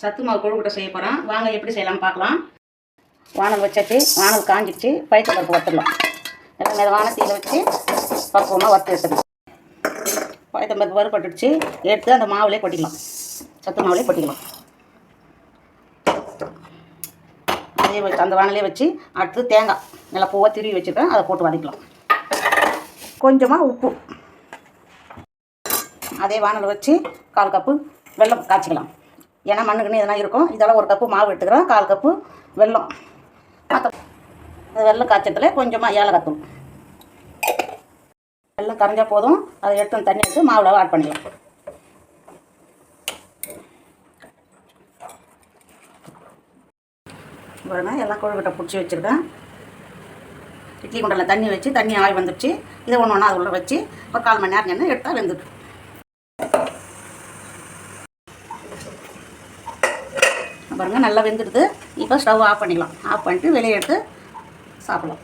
சத்து மாவு கொழுக்கட்டை செய்ய போகிறோம் வாங்க எப்படி செய்யலாம்னு பார்க்கலாம். வானல் வச்சாச்சு வானல் காஞ்சிடுச்சு பயிற்சி பருப்பு வறுத்துடலாம் எல்லாம் மிதமான தீயில வச்சு பக்குவமாக வறுத்து எடுத்துடலாம். பைத்த பருப்பு வறுபட்டுடுச்சு. எடுத்து அந்த மாவுலேயே கொட்டிக்கலாம் சத்து மாவுலேயே கொட்டிக்கலாம் அதே வச்சு அந்த வானலே வச்சு அடுத்து தேங்காய். நல்லா பூவாக திருவி வச்சுருக்கேன். அதை போட்டு வதக்கலாம். கொஞ்சமாக உப்பு. அதே வானல் வச்சு கால் கப்பு வெல்லம் காய்ச்சிக்கலாம். ஏன்னா மண்ணுக்குன்னு எதனா இருக்கும். இதெல்லாம் ஒரு கப்பு மாவு எடுத்துக்கிறோம். கால் கப்பு வெல்லம். மற்ற வெள்ளம் வெல்லம் காய்ச்சத்தில் கொஞ்சமாக ஏலக்காய் வெள்ளம் வெல்லம் கரைஞ்சா போதும். அதை எடுத்து தண்ணி எடுத்து மாவில் ஆட் பண்ணிக்கலாம். பாருங்க எல்லாம் கொழுக்கட்டை பிடிச்சி வச்சுருக்கேன். இட்லி குண்டலில் தண்ணி வச்சு தண்ணி ஆய் வந்துடுச்சு இதை ஒன்று ஒன்றா அது உள்ள வச்சு ஒரு கால் மணி நேரம் என்ன எடுத்தால் வெந்துட்டு பாருங்கள் நல்லா வெந்துடுது. இப்போ ஸ்டவ் ஆஃப் பண்ணிடலாம் ஆஃப் பண்ணிட்டு வெளியே எடுத்து சாப்பிடலாம்.